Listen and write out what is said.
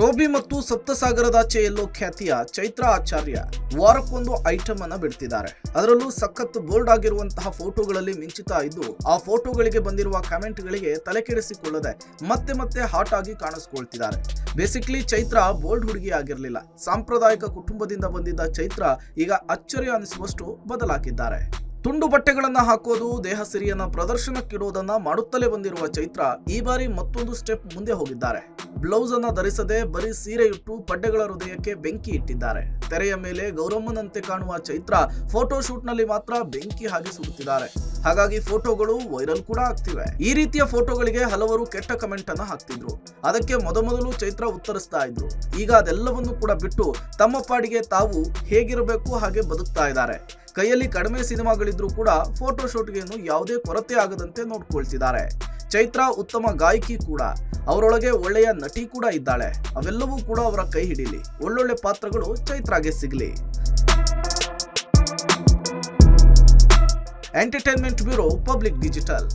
ಟೋಬಿ ಮತ್ತು ಸಪ್ತಸಾಗರದಾಚೆ ಎಲ್ಲೋ ಖ್ಯಾತಿಯ ಚೈತ್ರ ಆಚಾರ್ಯ ವಾರಕ್ಕೊಂದು ಐಟಮ್ ಅನ್ನ ಬಿಡ್ತಿದ್ದಾರೆ. ಅದರಲ್ಲೂ ಸಖತ್ ಬೋಲ್ಡ್ ಆಗಿರುವಂತಹ ಫೋಟೋಗಳಲ್ಲಿ ಮಿಂಚುತ್ತಾ ಇದ್ದು, ಆ ಫೋಟೋಗಳಿಗೆ ಬಂದಿರುವ ಕಮೆಂಟ್ಗಳಿಗೆ ತಲೆ ಮತ್ತೆ ಮತ್ತೆ ಹಾಟ್ ಆಗಿ ಕಾಣಿಸ್ಕೊಳ್ತಿದ್ದಾರೆ. ಬೇಸಿಕ್ಲಿ ಚೈತ್ರ ಬೋಲ್ಡ್ ಹುಡುಗಿ ಆಗಿರಲಿಲ್ಲ. ಸಾಂಪ್ರದಾಯಿಕ ಕುಟುಂಬದಿಂದ ಬಂದಿದ್ದ ಚೈತ್ರ ಈಗ ಅಚ್ಚರಿ ಅನಿಸುವಷ್ಟು ಬದಲಾಗಿದ್ದಾರೆ ತುಂಡು ಬಟ್ಟೆಗಳನ್ನ ಹಾಕೋದು, ದೇಹ ಸಿರಿಯನ್ನ ಪ್ರದರ್ಶನಕ್ಕಿಡುವುದನ್ನ ಮಾಡುತ್ತಲೇ ಬಂದಿರುವ ಚೈತ್ರ ಈ ಬಾರಿ ಮತ್ತೊಂದು ಸ್ಟೆಪ್ ಮುಂದೆ ಹೋಗಿದ್ದಾರೆ. ಬ್ಲೌಸ್ ಅನ್ನ ಧರಿಸದೆ ಬರೀ ಸೀರೆ ಇಟ್ಟು ಪಡ್ಡೆಗಳ ಹೃದಯಕ್ಕೆ ಬೆಂಕಿ ಇಟ್ಟಿದ್ದಾರೆ. ತೆರೆಯ ಮೇಲೆ ಗೌರಮ್ಮನಂತೆ ಕಾಣುವ ಚೈತ್ರ ಫೋಟೋ ನಲ್ಲಿ ಮಾತ್ರ ಬೆಂಕಿ ಹಾಗೆ ಸುಡುತ್ತಿದ್ದಾರೆ. ಹಾಗಾಗಿ ಫೋಟೋಗಳು ವೈರಲ್ ಕೂಡ ಆಗ್ತಿವೆ. ಈ ರೀತಿಯ ಫೋಟೋಗಳಿಗೆ ಹಲವರು ಕೆಟ್ಟ ಕಮೆಂಟ್ ಅನ್ನ ಹಾಕ್ತಿದ್ರು. ಅದಕ್ಕೆ ಮೊದಮೊದಲು ಚೈತ್ರ ಉತ್ತರಿಸ್ತಾ ಇದ್ರು. ಈಗ ಅದೆಲ್ಲವನ್ನು ಕೂಡ ಬಿಟ್ಟು ತಮ್ಮ ಪಾಡಿಗೆ ತಾವು ಹೇಗಿರಬೇಕು ಹಾಗೆ ಬದುಕ್ತಾ ಇದ್ದಾರೆ. ಕೈಯಲ್ಲಿ ಕಡಿಮೆ ಸಿನಿಮಾಗಳಿದ್ರೂ ಕೂಡ ಫೋಟೋ ಶೂಟ್ಗೇನು ಯಾವುದೇ ಕೊರತೆ ಆಗದಂತೆ ನೋಡ್ಕೊಳ್ತಿದ್ದಾರೆ. ಚೈತ್ರಾ ಉತ್ತಮ ಗಾಯಕಿ ಕೂಡ. ಅವರೊಳಗೆ ಒಳ್ಳೆಯ ನಟಿ ಕೂಡ ಇದ್ದಾಳೆ. ಅವೆಲ್ಲವೂ ಕೂಡ ಅವರ ಕೈ ಹಿಡೀಲಿ. ಒಳ್ಳೊಳ್ಳೆ ಪಾತ್ರಗಳು ಚೈತ್ರಾಗೆ ಸಿಗಲಿ. Entertainment bureau public digital